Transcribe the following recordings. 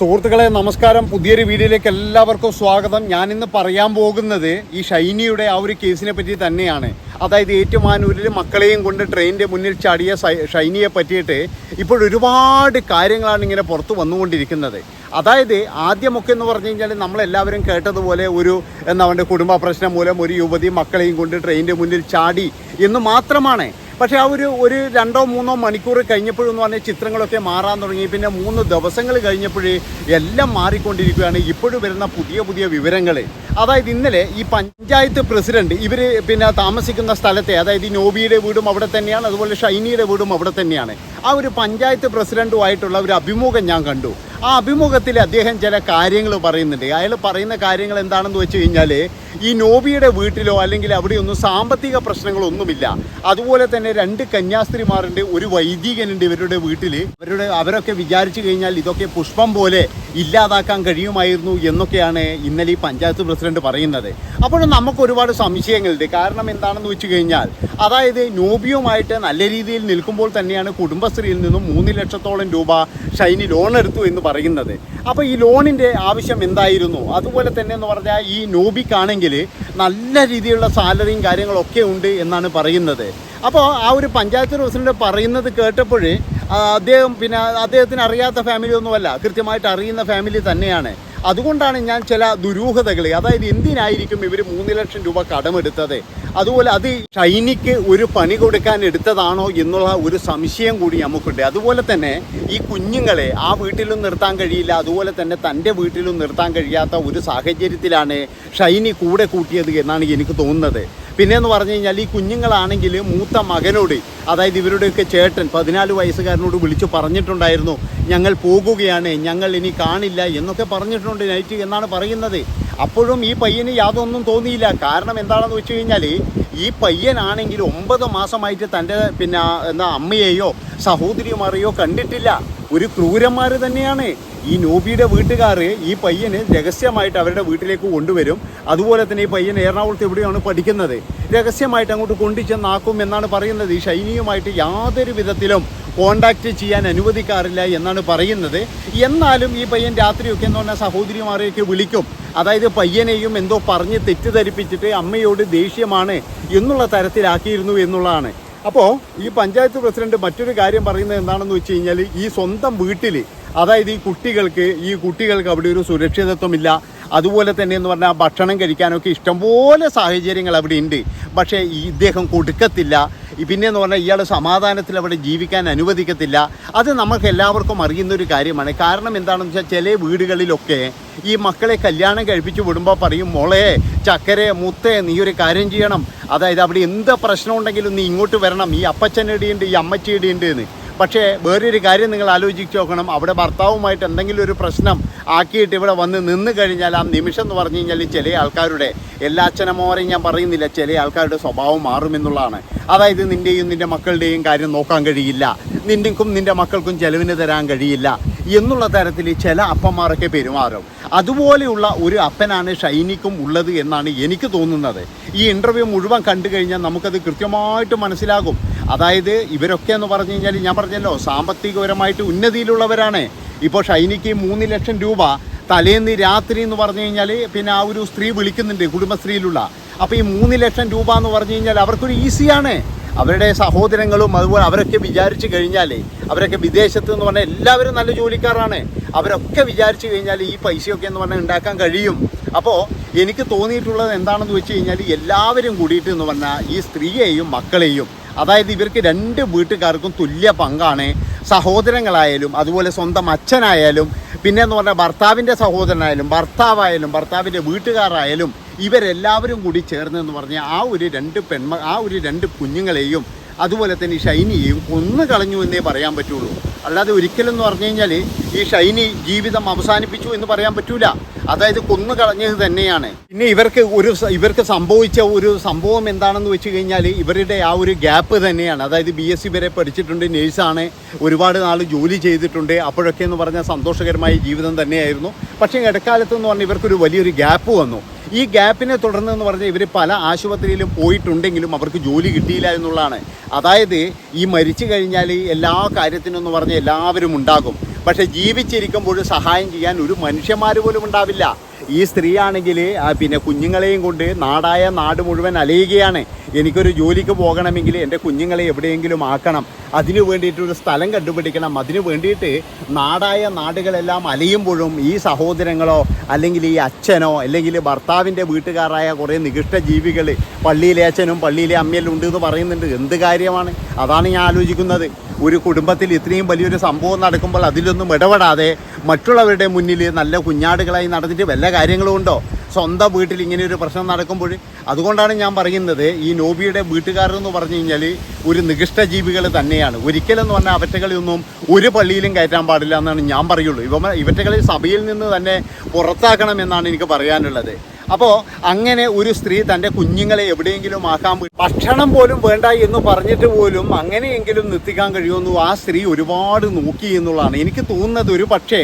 സുഹൃത്തുക്കളെ നമസ്കാരം. പുതിയൊരു വീഡിയോയിലേക്ക് എല്ലാവർക്കും സ്വാഗതം. ഞാൻ ഇന്ന് പറയാൻ പോകുന്നത് ഈ ഷൈനിയുടെ ആ ഒരു കേസിനെ പറ്റി തന്നെയാണ്. അതായത് ഏറ്റുമാനൂരിൽ മക്കളെയും കൊണ്ട് ട്രെയിനിന്റെ മുന്നിൽ ചാടിയ ഷൈനിയെ പറ്റിയിട്ട് ഇപ്പോൾ ഒരുപാട് കാര്യങ്ങളാണ് ഇങ്ങനെ പുറത്തു വന്നുകൊണ്ടിരിക്കുന്നത്. അതായത് ആദ്യമൊക്കെ എന്ന് പറഞ്ഞു കഴിഞ്ഞാൽ നമ്മളെല്ലാവരും കേട്ടതുപോലെ ഒരു എന്താ പറയുക കുടുംബ പ്രശ്നം മൂലം ഒരു യുവതി മക്കളെയും കൊണ്ട് ട്രെയിനിന്റെ മുന്നിൽ ചാടി എന്ന് മാത്രമാണ്. പക്ഷേ ആ ഒരു ഒരു രണ്ടോ മൂന്നോ മണിക്കൂർ കഴിഞ്ഞപ്പോഴെന്ന് പറഞ്ഞാൽ ചിത്രങ്ങളൊക്കെ മാറാൻ തുടങ്ങി. പിന്നെ മൂന്ന് ദിവസങ്ങൾ കഴിഞ്ഞപ്പോഴേ എല്ലാം മാറിക്കൊണ്ടിരിക്കുകയാണ്. ഇപ്പോഴും വരുന്ന പുതിയ പുതിയ വിവരങ്ങൾ. അതായത് ഇന്നലെ ഈ പഞ്ചായത്ത് പ്രസിഡന്റ് ഇവർ പിന്നെ താമസിക്കുന്ന സ്ഥലത്തെ അതായത് ഈ നോബിയുടെ വീടും അവിടെ തന്നെയാണ് അതുപോലെ ഷൈനിയുടെ വീടും അവിടെ തന്നെയാണ്. ആ ഒരു പഞ്ചായത്ത് പ്രസിഡന്റുമായിട്ടുള്ള ഒരു അഭിമുഖം ഞാൻ കണ്ടു. ആ അഭിമുഖത്തിൽ അദ്ദേഹം ചില കാര്യങ്ങൾ പറയുന്നുണ്ട്. അയാൾ പറയുന്ന കാര്യങ്ങൾ എന്താണെന്ന് വെച്ച് കഴിഞ്ഞാൽ ഈ നോബിയുടെ വീട്ടിലോ അല്ലെങ്കിൽ അവിടെയൊന്നും സാമ്പത്തിക പ്രശ്നങ്ങളൊന്നുമില്ല. അതുപോലെ തന്നെ രണ്ട് കന്യാസ്ത്രീമാരുണ്ട് ഒരു വൈദികനുണ്ട് ഇവരുടെ വീട്ടിൽ അവരുടെ അവരൊക്കെ വിചാരിച്ചു കഴിഞ്ഞാൽ ഇതൊക്കെ പുഷ്പം പോലെ ഇല്ലാതാക്കാൻ കഴിയുമായിരുന്നു എന്നൊക്കെയാണ് ഇന്നലെ ഈ പഞ്ചായത്ത് പ്രസിഡന്റ് പറയുന്നത്. അപ്പോൾ നമുക്ക് ഒരുപാട് സംശയങ്ങളുണ്ട്. കാരണം എന്താണെന്ന് വെച്ച് കഴിഞ്ഞാൽ അതായത് നോബിയുമായിട്ട് നല്ല രീതിയിൽ നിൽക്കുമ്പോൾ തന്നെയാണ് കുടുംബശ്രീയിൽ നിന്നും മൂന്ന് ലക്ഷത്തോളം രൂപ ഷൈനി ലോൺ എടുത്തു എന്ന് പറയുന്നത്. അപ്പോൾ ഈ ലോണിന്റെ ആവശ്യം എന്തായിരുന്നു? അതുപോലെ തന്നെ എന്ന് പറഞ്ഞാൽ ഈ നോബിക്കാണെങ്കിൽ നല്ല രീതിയിലുള്ള സാലറിയും കാര്യങ്ങളൊക്കെ ഉണ്ട് എന്നാണ് പറയുന്നത്. അപ്പോൾ ആ ഒരു പഞ്ചായത്ത് പ്രസിഡന്റ് പറയുന്നത് കേട്ടപ്പോഴേ ആ, അദ്ദേഹം പിന്നെ അദ്ദേഹത്തിന് അറിയാത്ത ഫാമിലി ഒന്നുമല്ല കൃത്യമായിട്ട് അറിയുന്ന ഫാമിലി തന്നെയാണ്. അതുകൊണ്ടാണ് ഞാൻ ചില ദുരൂഹതകൾ അതായത് എന്തിനായിരിക്കും ഇവർ മൂന്ന് ലക്ഷം രൂപ കടമെടുത്തത്? അതുപോലെ അത് ഷൈനിക്ക് ഒരു പണി കൊടുക്കാൻ എടുത്തതാണോ എന്നുള്ള ഒരു സംശയം കൂടി നമുക്കുണ്ട്. അതുപോലെ തന്നെ ഈ കുഞ്ഞുങ്ങളെ ആ വീട്ടിലും നിർത്താൻ കഴിയില്ല അതുപോലെ തന്നെ തന്റെ വീട്ടിലും നിർത്താൻ കഴിയാത്ത ഒരു സാഹചര്യത്തിലാണ് ഷൈനി കൂടെ കൂട്ടിയത് എന്നാണ് എനിക്ക് തോന്നുന്നത്. പിന്നെ എന്ന് പറഞ്ഞു കഴിഞ്ഞാൽ ഈ കുഞ്ഞുങ്ങളാണെങ്കിൽ മൂത്ത മകനോട് അതായത് ഇവരുടെയൊക്കെ ചേട്ടൻ പതിനാല് വയസ്സുകാരനോട് വിളിച്ചു പറഞ്ഞിട്ടുണ്ടായിരുന്നു ഞങ്ങൾ പോകുകയാണ് ഞങ്ങൾ ഇനി കാണില്ല എന്നൊക്കെ പറഞ്ഞിട്ടുണ്ട് നൈറ്റ് എന്നാണ് പറയുന്നത്. അപ്പോഴും ഈ പയ്യന് യാതൊന്നും തോന്നിയില്ല. കാരണം എന്താണെന്ന് വെച്ച് കഴിഞ്ഞാൽ ഈ പയ്യനാണെങ്കിൽ ഒമ്പത് മാസമായിട്ട് തന്റെ പിന്നെ എന്താ അമ്മയെയോ സഹോദരിമാരെയോ കണ്ടിട്ടില്ല. ഒരു ക്രൂരന്മാർ തന്നെയാണ്. ഈ നോബിയുടെ വീട്ടുകാർ ഈ പയ്യന് രഹസ്യമായിട്ട് അവരുടെ വീട്ടിലേക്ക് കൊണ്ടുവരും. അതുപോലെ തന്നെ ഈ പയ്യൻ എറണാകുളത്ത് എവിടെയാണ് പഠിക്കുന്നത്? രഹസ്യമായിട്ട് അങ്ങോട്ട് കൊണ്ടുചെന്നാക്കും എന്നാണ് പറയുന്നത്. ഈ ഷൈനിയുമായിട്ട് യാതൊരു വിധത്തിലും കോണ്ടാക്ട് ചെയ്യാൻ അനുവദിക്കാറില്ല എന്നാണ് പറയുന്നത്. എന്നാലും ഈ പയ്യൻ രാത്രിയൊക്കെ എന്ന് പറഞ്ഞാൽ സഹോദരിമാരെയൊക്കെ വിളിക്കും. അതായത് പയ്യനെയും എന്തോ പറഞ്ഞ് തെറ്റിദ്ധരിപ്പിച്ചിട്ട് അമ്മയോട് ദേഷ്യമാണ് എന്നുള്ള തരത്തിലാക്കിയിരുന്നു എന്നുള്ളതാണ്. അപ്പോൾ ഈ പഞ്ചായത്ത് പ്രസിഡന്റ് മറ്റൊരു കാര്യം പറയുന്നത് എന്താണെന്ന് വെച്ച് കഴിഞ്ഞാൽ ഈ സ്വന്തം വീട്ടിൽ അതായത് ഈ കുട്ടികൾക്ക് ഈ കുട്ടികൾക്ക് അവിടെ ഒരു സുരക്ഷിതത്വമില്ല. അതുപോലെ തന്നെ എന്ന് പറഞ്ഞാൽ ഭക്ഷണം കഴിക്കാനൊക്കെ ഇഷ്ടംപോലെ സാഹചര്യങ്ങൾ അവിടെ ഉണ്ട്. പക്ഷേ ഇദ്ദേഹം കൊടുക്കത്തില്ല. ഈ പിന്നെ എന്ന് പറഞ്ഞാൽ ഇയാൾ സമാധാനത്തിൽ അവിടെ ജീവിക്കാൻ അനുവദിക്കത്തില്ല. അത് നമുക്ക് എല്ലാവർക്കും അറിയുന്ന ഒരു കാര്യമാണ്. കാരണം എന്താണെന്ന് വെച്ചാൽ ചില വീടുകളിലൊക്കെ ഈ മക്കളെ കല്യാണം കഴിപ്പിച്ച് വിടുമ്പോൾ പറയും മോളെ ചക്കരെ മുത്തേ നീ ഒരു കാര്യം ചെയ്യണം. അതായത് അവിടെ എന്ത് പ്രശ്നം ഉണ്ടെങ്കിലും നീ ഇങ്ങോട്ട് വരണം. ഈ അപ്പച്ചനിടിയുണ്ട് ഈ അമ്മച്ചിയുടെ ഉണ്ട് എന്ന്. പക്ഷേ വേറൊരു കാര്യം നിങ്ങൾ ആലോചിച്ച് നോക്കണം. അവിടെ ഭർത്താവുമായിട്ട് എന്തെങ്കിലും ഒരു പ്രശ്നം ആക്കിയിട്ട് ഇവിടെ വന്ന് നിന്ന് കഴിഞ്ഞാൽ ആ നിമിഷം എന്ന് പറഞ്ഞു കഴിഞ്ഞാൽ ചില ആൾക്കാരുടെ എല്ലാ അച്ഛനമ്മമാരെയും ഞാൻ പറയുന്നില്ല ചില ആൾക്കാരുടെ സ്വഭാവം മാറുമെന്നുള്ളതാണ് അതായത് നിന്റെയും നിന്റെ മക്കളുടെയും കാര്യം നോക്കാൻ കഴിയില്ല. നിന്റെക്കും നിന്റെ മക്കൾക്കും ചെലവിന് തരാൻ കഴിയില്ല എന്നുള്ള തരത്തിൽ ചില അപ്പന്മാരൊക്കെ പെരുമാറും. അതുപോലെയുള്ള ഒരു അപ്പനാണ് ഷൈനിക്കും ഉള്ളത് എന്നാണ് എനിക്ക് തോന്നുന്നത്. ഈ ഇന്റർവ്യൂ മുഴുവൻ കണ്ടു കഴിഞ്ഞാൽ നമുക്കത് കൃത്യമായിട്ട് മനസ്സിലാകും. അതായത് ഇവരൊക്കെ എന്ന് പറഞ്ഞു കഴിഞ്ഞാൽ ഞാൻ പറഞ്ഞല്ലോ സാമ്പത്തികപരമായിട്ട് ഉന്നതിയിലുള്ളവരാണ്. ഇപ്പോൾ ഷൈനിക്ക് മൂന്ന് ലക്ഷം രൂപ തലേന്ന് രാത്രി എന്ന് പറഞ്ഞു കഴിഞ്ഞാൽ പിന്നെ ആ ഒരു സ്ത്രീ വിളിക്കുന്നുണ്ട് കുടുംബശ്രീയിലുള്ള. അപ്പോൾ ഈ മൂന്ന് ലക്ഷം രൂപ എന്ന് പറഞ്ഞു കഴിഞ്ഞാൽ അവർക്കൊരു ഈസിയാണ്. അവരുടെ സഹോദരങ്ങളും അതുപോലെ അവരൊക്കെ വിചാരിച്ചു കഴിഞ്ഞാൽ അവരൊക്കെ വിദേശത്ത് എന്ന് പറഞ്ഞാൽ എല്ലാവരും നല്ല ജോലിക്കാരാണ്. അവരൊക്കെ വിചാരിച്ചു കഴിഞ്ഞാൽ ഈ പൈസയൊക്കെ എന്ന് പറഞ്ഞാൽ ഉണ്ടാക്കാൻ കഴിയും. അപ്പോൾ എനിക്ക് തോന്നിയിട്ടുള്ളത് എന്താണെന്ന് വെച്ച് കഴിഞ്ഞാൽ എല്ലാവരും കൂടിയിട്ട് എന്ന് പറഞ്ഞാൽ ഈ സ്ത്രീയെയും മക്കളെയും അതായത് ഇവർക്ക് രണ്ട് വീട്ടുകാർക്കും തുല്യ പങ്കാണ്. സഹോദരങ്ങളായാലും അതുപോലെ സ്വന്തം അച്ഛനായാലും പിന്നെ എന്ന് പറഞ്ഞാൽ ഭർത്താവിന്റെ സഹോദരനായാലും ഭർത്താവായാലും ഭർത്താവിന്റെ വീട്ടുകാരായാലും ഇവരെല്ലാവരും കൂടി ചേർന്ന് എന്ന് പറഞ്ഞാൽ ആ ഒരു രണ്ട് പെൺമ ആ ഒരു രണ്ട് കുഞ്ഞുങ്ങളെയും അതുപോലെ തന്നെ ഈ ഷൈനിയെയും കൊന്നു കളഞ്ഞു എന്നേ പറയാൻ പറ്റുള്ളൂ. അല്ലാതെ ഒരിക്കലും എന്ന് പറഞ്ഞു കഴിഞ്ഞാൽ ഈ ഷൈനി ജീവിതം അവസാനിപ്പിച്ചു എന്ന് പറയാൻ പറ്റൂല. അതായത് കൊന്നു കളഞ്ഞത് തന്നെയാണ്. പിന്നെ ഇവർക്ക് ഒരു ഇവർക്ക് സംഭവിച്ച ഒരു സംഭവം എന്താണെന്ന് വെച്ച് കഴിഞ്ഞാൽ ഇവരുടെ ആ ഒരു ഗ്യാപ്പ് തന്നെയാണ്. അതായത് ബി എസ് സി വരെ പഠിച്ചിട്ടുണ്ട് നേഴ്സാണ് ഒരുപാട് നാൾ ജോലി ചെയ്തിട്ടുണ്ട്. അപ്പോഴൊക്കെ എന്ന് പറഞ്ഞാൽ സന്തോഷകരമായ ജീവിതം തന്നെയായിരുന്നു. പക്ഷേ ഇടക്കാലത്ത് എന്ന് പറഞ്ഞാൽ ഇവർക്കൊരു വലിയൊരു ഗ്യാപ്പ് വന്നു. ഈ ഗ്യാപ്പിനെ തുടർന്ന് എന്ന് പറഞ്ഞാൽ ഇവർ പല ആശുപത്രിയിലും പോയിട്ടുണ്ടെങ്കിലും അവർക്ക് ജോലി കിട്ടിയില്ല എന്നുള്ളതാണ്. അതായത് ഈ മരിച്ചു കഴിഞ്ഞാൽ എല്ലാ കാര്യത്തിനും എന്ന് പറഞ്ഞാൽ എല്ലാവരും ഉണ്ടാകും. പക്ഷെ ജീവിച്ചിരിക്കുമ്പോൾ സഹായം ചെയ്യാൻ ഒരു മനുഷ്യന്മാർ പോലും ഉണ്ടാവില്ല. ഈ സ്ത്രീയാണെങ്കിൽ പിന്നെ കുഞ്ഞുങ്ങളെയും കൊണ്ട് നാടായ നാട് മുഴുവൻ അലയുകയാണ്. എനിക്കൊരു ജോലിക്ക് പോകണമെങ്കിൽ എന്റെ കുഞ്ഞുങ്ങളെ എവിടെയെങ്കിലും ആക്കണം. അതിനു വേണ്ടിയിട്ട് ഒരു സ്ഥലം കണ്ടുപിടിക്കണം. അതിനു വേണ്ടിയിട്ട് നാടായ നാടുകളെല്ലാം അലയുമ്പോഴും ഈ സഹോദരങ്ങളോ അല്ലെങ്കിൽ ഈ അച്ഛനോ അല്ലെങ്കിൽ ഭർത്താവിന്റെ വീട്ടുകാരായ കുറേ നികൃഷ്ട ജീവികൾ പള്ളിയിലെ അച്ഛനും പള്ളിയിലെ അമ്മയെല്ലാം ഉണ്ട് എന്ന് പറയുന്നുണ്ട്. എന്ത് കാര്യമാണ്? അതാണ് ഞാൻ ആലോചിക്കുന്നത്. ഒരു കുടുംബത്തിൽ ഇത്രയും വലിയൊരു സംഭവം നടക്കുമ്പോൾ അതിലൊന്നും ഇടപെടാതെ മറ്റുള്ളവരുടെ മുന്നിൽ നല്ല കുഞ്ഞാടുകളായി നടന്നിട്ട് വല്ല കാര്യങ്ങളും ഉണ്ടോ? സ്വന്തം വീട്ടിൽ ഇങ്ങനെ ഒരു പ്രശ്നം നടക്കുമ്പോൾ അതുകൊണ്ടാണ് ഞാൻ പറയുന്നത് ഈ നോബിയുടെ വീട്ടുകാരെന്ന് പറഞ്ഞു കഴിഞ്ഞാൽ ഒരു നികൃഷ്ട ജീവികൾ തന്നെയാണ്. ഒരിക്കലെന്ന് പറഞ്ഞാൽ അവറ്റകളെയൊന്നും ഒരു പള്ളിയിലും കയറ്റാൻ പാടില്ല എന്നാണ് ഞാൻ പറയുള്ളൂ. ഇവ ഇവറ്റകളിൽ സഭയിൽ നിന്ന് തന്നെ പുറത്താക്കണം എന്നാണ് എനിക്ക് പറയാനുള്ളത്. അപ്പോൾ അങ്ങനെ ഒരു സ്ത്രീ തന്റെ കുഞ്ഞുങ്ങളെ എവിടെയെങ്കിലും ആക്കാൻ ഭക്ഷണം പോലും വേണ്ട എന്ന് പറഞ്ഞിട്ട് പോലും അങ്ങനെയെങ്കിലും നിർത്തിക്കാൻ കഴിയുമെന്നു ആ സ്ത്രീ ഒരുപാട് നോക്കി എന്നുള്ളതാണ്. എനിക്ക് തോന്നുന്നത് ഒരു പക്ഷേ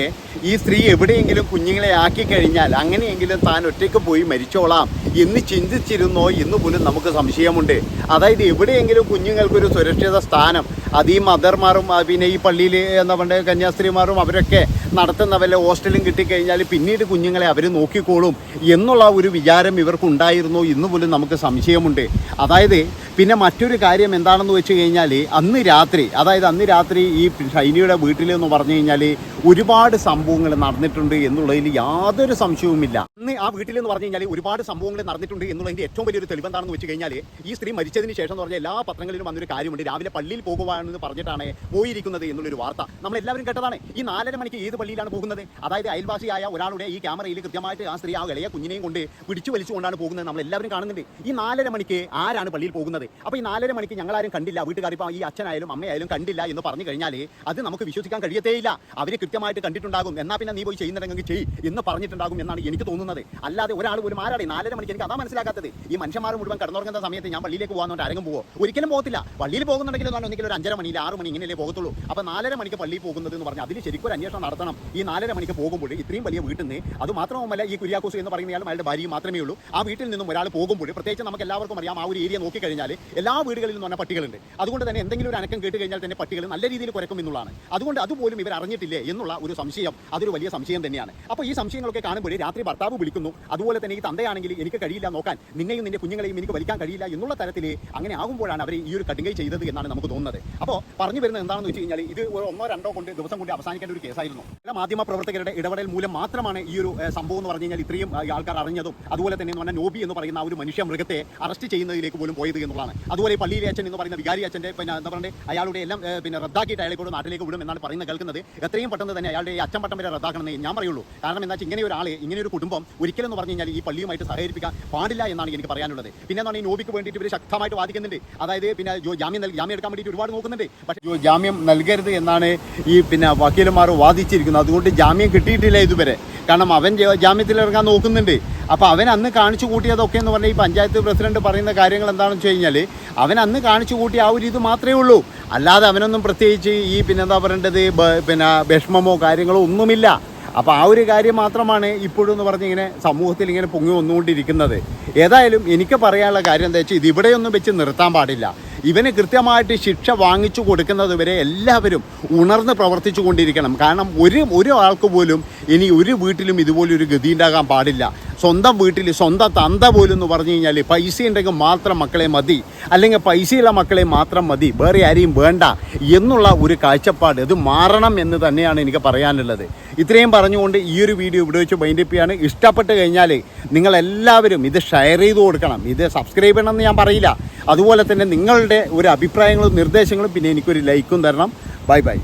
ഈ സ്ത്രീ എവിടെയെങ്കിലും കുഞ്ഞുങ്ങളെ ആക്കി കഴിഞ്ഞാൽ അങ്ങനെയെങ്കിലും താൻ ഒറ്റയ്ക്ക് പോയി മരിച്ചോളാം എന്ന് ചിന്തിച്ചിരുന്നോ എന്ന് പോലും നമുക്ക് സംശയമുണ്ട്. അതായത് എവിടെയെങ്കിലും കുഞ്ഞുങ്ങൾക്കൊരു സുരക്ഷിത സ്ഥാനം അത് ഈ മദർമാരും പിന്നെ ഈ പള്ളിയിൽ എന്താ കന്യാസ്ത്രീമാരും അവരൊക്കെ നടത്തുന്ന വല്ല ഹോസ്റ്റലും കിട്ടിക്കഴിഞ്ഞാൽ പിന്നീട് കുഞ്ഞുങ്ങളെ അവർ നോക്കിക്കോളും എന്നുള്ള ഒരു വിചാരം ഇവർക്കുണ്ടായിരുന്നോ എന്ന് പോലും നമുക്ക് സംശയമുണ്ട്. അതായത് പിന്നെ മറ്റൊരു കാര്യം എന്താണെന്ന് വെച്ച് കഴിഞ്ഞാൽ അന്ന് രാത്രി അതായത് അന്ന് രാത്രി ഈ ഷൈനിയുടെ വീട്ടിൽ എന്ന് പറഞ്ഞു കഴിഞ്ഞാൽ ഒരുപാട് സംഭവങ്ങൾ നടന്നിട്ടുണ്ട് എന്നുള്ളതിൽ യാതൊരു സംശയവുമില്ല. അന്ന് ആ വീട്ടിൽ എന്ന് പറഞ്ഞു കഴിഞ്ഞാൽ ഒരുപാട് സംഭവങ്ങൾ നടന്നിട്ടുണ്ട് എന്നുള്ളതിന്റെ ഏറ്റവും വലിയൊരു തെളിവ് എന്താണെന്ന് വെച്ച് കഴിഞ്ഞാൽ ഈ സ്ത്രീ മരിച്ചതിന് ശേഷം എന്ന് പറഞ്ഞാൽ എല്ലാ പത്രങ്ങളിലും വന്നൊരു കാര്യമുണ്ട്. രാവിലെ പള്ളിയിൽ പോകുവാണെന്ന് പറഞ്ഞിട്ടാണ് പോയിരിക്കുന്നത് എന്നുള്ളൊരു വാർത്ത. നമ്മൾ എല്ലാവരും കേട്ടതാണ്. ഈ നാലര മണിക്ക് ഏത് പള്ളിയിലാണ് പോകുന്നത്? അതായത് അയൽവാസിയായ ഒരാളുടെ ഈ ക്യാമറയിൽ കൃത്യമായിട്ട് ആ സ്ത്രീ ആ ഇളയ കുഞ്ഞിനെയും കൊണ്ട് പിടിച്ചു വലിച്ചുകൊണ്ടാണ് പോകുന്നത് നമ്മൾ എല്ലാവരും കാണുന്നുണ്ട്. ഈ നാലര മണിക്ക് ആരാണ് പള്ളിയിൽ പോകുന്നത്? അപ്പോൾ ഈ നാലര മണിക്ക് ഞങ്ങൾ ആരും കണ്ടില്ല. വീട്ടുകാർ ഈ അച്ഛനായാലും അമ്മയായാലും കണ്ടില്ല എന്ന് പറഞ്ഞു കഴിഞ്ഞാൽ അത് നമുക്ക് വിശ്വസിക്കാൻ കഴിയത്തേയില്ല. അവർ കൃത്യമായിട്ട് കണ്ടിട്ടുണ്ടാകും. എന്നാ പിന്നെ നീ പോയി ചെയ്യുന്നുണ്ടെങ്കിൽ ചെയ് എന്ന് പറഞ്ഞിട്ടുണ്ടാകും എന്നാണ് എനിക്ക് തോന്നുന്നത്. അല്ലാതെ ഒരാൾ പോലും മാറാടി നാലര മണിക്ക് എനിക്ക് അതാ മനസ്സിലാക്കാത്തത്. ഈ മനുഷ്യന്മാർ മുഴുവൻ കടന്നുറങ്ങുന്ന സമയത്ത് ഞാൻ പള്ളിയിലേക്ക് പോകാൻ ആരെങ്കിലും പോകുമോ ഒരിക്കലും പോകത്തില്ല. പള്ളിയിൽ പോകുന്നുണ്ടെങ്കിൽ എന്നാണ് ഒരു അഞ്ചര മണി ആറ് മണി ഇങ്ങനെയല്ലേ പോകത്തുള്ളൂ. അപ്പോൾ നാലര മണിക്ക് പള്ളിയിൽ പോകുന്നത് എന്ന് പറഞ്ഞാൽ അതിൽ ശരിക്കും ഒരു അന്വേഷണം നടത്തണം. ഈ നാലര മണിക്ക് പോകുമ്പോൾ ഇത്രയും വലിയ വീട്ടിൽ നിന്ന് അത് മാത്രവുമല്ല ഈ കുര്യാക്കോസ് എന്ന് പറയുന്ന അയാളും അയാളുടെ ഭാര്യയും മാത്രമേ ഉള്ളൂ. ആ വീട്ടിൽ നിന്നും ഒരാൾ പോകുമ്പോൾ പ്രത്യേകിച്ച് നമുക്ക് എല്ലാവർക്കും അറിയാം ആ ഒരു ഏരിയ നോക്കിക്കഴിഞ്ഞാൽ എല്ലാ വീടുകളിലും എന്ന് പറഞ്ഞാൽ പട്ടികളുണ്ട്. അതുകൊണ്ട് തന്നെ എന്തെങ്കിലും ഒരു അനക്കം കേട്ട് കഴിഞ്ഞാൽ തന്നെ പട്ടികൾ നല്ല രീതിയിൽ കുരക്കും എന്നുള്ളതാണ്. അതുകൊണ്ട് അതുപോലും ഇവർ അറിഞ്ഞിട്ടില്ലേ എന്നുള്ള ഒരു സംശയം അതൊരു വലിയ സംശയം തന്നെയാണ്. അപ്പോൾ ഈ സംശയങ്ങളൊക്കെ കാണുമ്പോൾ രാത്രി ഭർത്താവ് വിളിക്കുന്നു. അതുപോലെ തന്നെ ഈ തന്തയാണെങ്കിൽ എനിക്ക് കഴിയില്ല നോക്കാൻ നിന്നെയും നിന്റെ കുഞ്ഞുങ്ങളെയും എനിക്ക് വലിക്കാൻ കഴിയില്ല എന്നുള്ള തരത്തിൽ അങ്ങനെ ആകുമ്പോഴാണ് അവർ ഈ ഒരു കടുങ്കൈ ചെയ്തത് എന്നാണ് നമുക്ക് തോന്നുന്നത്. അപ്പോൾ പറഞ്ഞു വരുന്നത് എന്താണെന്ന് വെച്ച് കഴിഞ്ഞാൽ ഇത് ഒന്നോ രണ്ടോ കൊണ്ട് ദിവസം കൊണ്ട് അവസാനിക്കേണ്ട ഒരു കേസായിരുന്നു. ചില മാധ്യമ പ്രവർത്തകരുടെ ഇടപെടൽ മൂലം മാത്രമാണ് ഈ ഒരു സംഭവം എന്ന് പറഞ്ഞു കഴിഞ്ഞാൽ ഇത്രയും ആൾക്കാർ അറിഞ്ഞതും. അതുപോലെ തന്നെ എന്ന് പറഞ്ഞാൽ നോബി എന്ന് പറയുന്ന ആ ഒരു മനുഷ്യ മൃഗത്തെ അറസ്റ്റ് ചെയ്യുന്നതിലേക്ക് പോലും പോയത് എന്നുള്ളതാണ്. അതുപോലെ ഈ പള്ളിയിലെ അച്ഛൻ എന്ന് പറയുന്ന വികാരി അച്ഛന്റെ പിന്നെ എന്താ പറയുക അയാളുടെ എല്ലാം പിന്നെ റദ്ദാക്കിയിട്ട് അയാളെ കൂടെ നാട്ടിലേക്ക് വിടും എന്നാണ് പറയുന്നത് കേൾക്കുന്നത്. എത്രയും പെട്ടെന്ന് തന്നെ അയാളുടെ ഈ അച്ഛൻ പട്ടം വരെ റദ്ദാക്കണമെന്ന് ഞാൻ പറയുള്ളൂ. കാരണം എന്താ വെച്ചാൽ ഇങ്ങനെ ഒരാൾ ഇങ്ങനെ ഒരു കുടുംബം ഒരിക്കലും എന്ന് പറഞ്ഞു കഴിഞ്ഞാൽ ഈ പള്ളിയുമായിട്ട് സഹകരിപ്പിക്കാൻ പാടില്ല എന്നാണ് എനിക്ക് പറയാനുള്ളത്. പിന്നെ എന്താണ് ഈ നോബിക്ക് വേണ്ടിയിട്ട് ഇവർ ശക്തമായിട്ട് വാദിക്കുന്നുണ്ട്. അതായത് പിന്നെ ജാമ്യം ജാമ്യം എടുക്കാൻ വേണ്ടിയിട്ട് ഒരുപാട് നോക്കുന്നുണ്ട്. പക്ഷേ ജാമ്യം നൽകരുത് എന്നാണ് ഈ പിന്നെ വക്കീലന്മാർ വാദിച്ചിരിക്കുന്നത്. അതുകൊണ്ട് ജാമ്യം കിട്ടിയിട്ടില്ല ഇതുവരെ. കാരണം അവൻ ജ- ജാമ്യത്തിൽ ഇറങ്ങാൻ നോക്കുന്നുണ്ട്. അപ്പോൾ അവൻ അന്ന് കാണിച്ചു കൂട്ടിയതൊക്കെ എന്ന് പറഞ്ഞാൽ ഈ പഞ്ചായത്ത് പ്രസിഡന്റ് പറയുന്ന കാര്യങ്ങൾ എന്താണെന്ന് വെച്ച് അവൻ അന്ന് കാണിച്ചു കൂട്ടിയ ആ ഒരു ഇത് മാത്രമേ ഉള്ളൂ. അല്ലാതെ അവനൊന്നും പ്രത്യേകിച്ച് ഈ പിന്നെ എന്താ പറയേണ്ടത് പിന്നെ വിഷമമോ കാര്യങ്ങളോ ഒന്നുമില്ല. അപ്പോൾ ആ ഒരു കാര്യം മാത്രമാണ് ഇപ്പോഴും എന്ന് പറഞ്ഞ് ഇങ്ങനെ സമൂഹത്തിൽ ഇങ്ങനെ പൊങ്ങി വന്നുകൊണ്ടിരിക്കുന്നത്. ഏതായാലും എനിക്ക് പറയാനുള്ള കാര്യം എന്താ വെച്ചാൽ ഇത് ഇവിടെയൊന്നും വെച്ച് നിർത്താൻ പാടില്ല. ഇവന് കൃത്യമായിട്ട് ശിക്ഷ വാങ്ങിച്ചു കൊടുക്കുന്നത് വരെ എല്ലാവരും ഉണർന്ന് പ്രവർത്തിച്ചു കൊണ്ടിരിക്കണം. കാരണം ഒരു ഒരു ആൾക്ക് പോലും ഇനി ഒരു വീട്ടിലും ഇതുപോലൊരു ഗതി ഉണ്ടാകാൻ പാടില്ല. സ്വന്തം വീട്ടിൽ സ്വന്തം തന്ത പോലും എന്ന് പറഞ്ഞു കഴിഞ്ഞാൽ പൈസ ഉണ്ടെങ്കിൽ മാത്രം മക്കളെ മതി. അല്ലെങ്കിൽ പൈസയുള്ള മക്കളെ മാത്രം മതി. വേറെ ആരെയും വേണ്ട എന്നുള്ള ഒരു കാഴ്ചപ്പാട് ഇത് മാറണം എന്ന് തന്നെയാണ് എനിക്ക് പറയാനുള്ളത്. ഇത്രയും പറഞ്ഞുകൊണ്ട് ഈ ഒരു വീഡിയോ ഇവിടെ വെച്ച് മൈൻഡപ്പ് ചെയ്യാണ്. ഇഷ്ടപ്പെട്ട് കഴിഞ്ഞാൽ നിങ്ങളെല്ലാവരും ഇത് ഷെയർ ചെയ്ത് കൊടുക്കണം. ഇത് സബ്സ്ക്രൈബ് ചെയ്യണമെന്ന് ഞാൻ പറയില്ല. അതുപോലെ തന്നെ നിങ്ങളുടെ ഒരു അഭിപ്രായങ്ങളും നിർദ്ദേശങ്ങളും പിന്നെ എനിക്കൊരു ലൈക്കും തരണം. Bye bye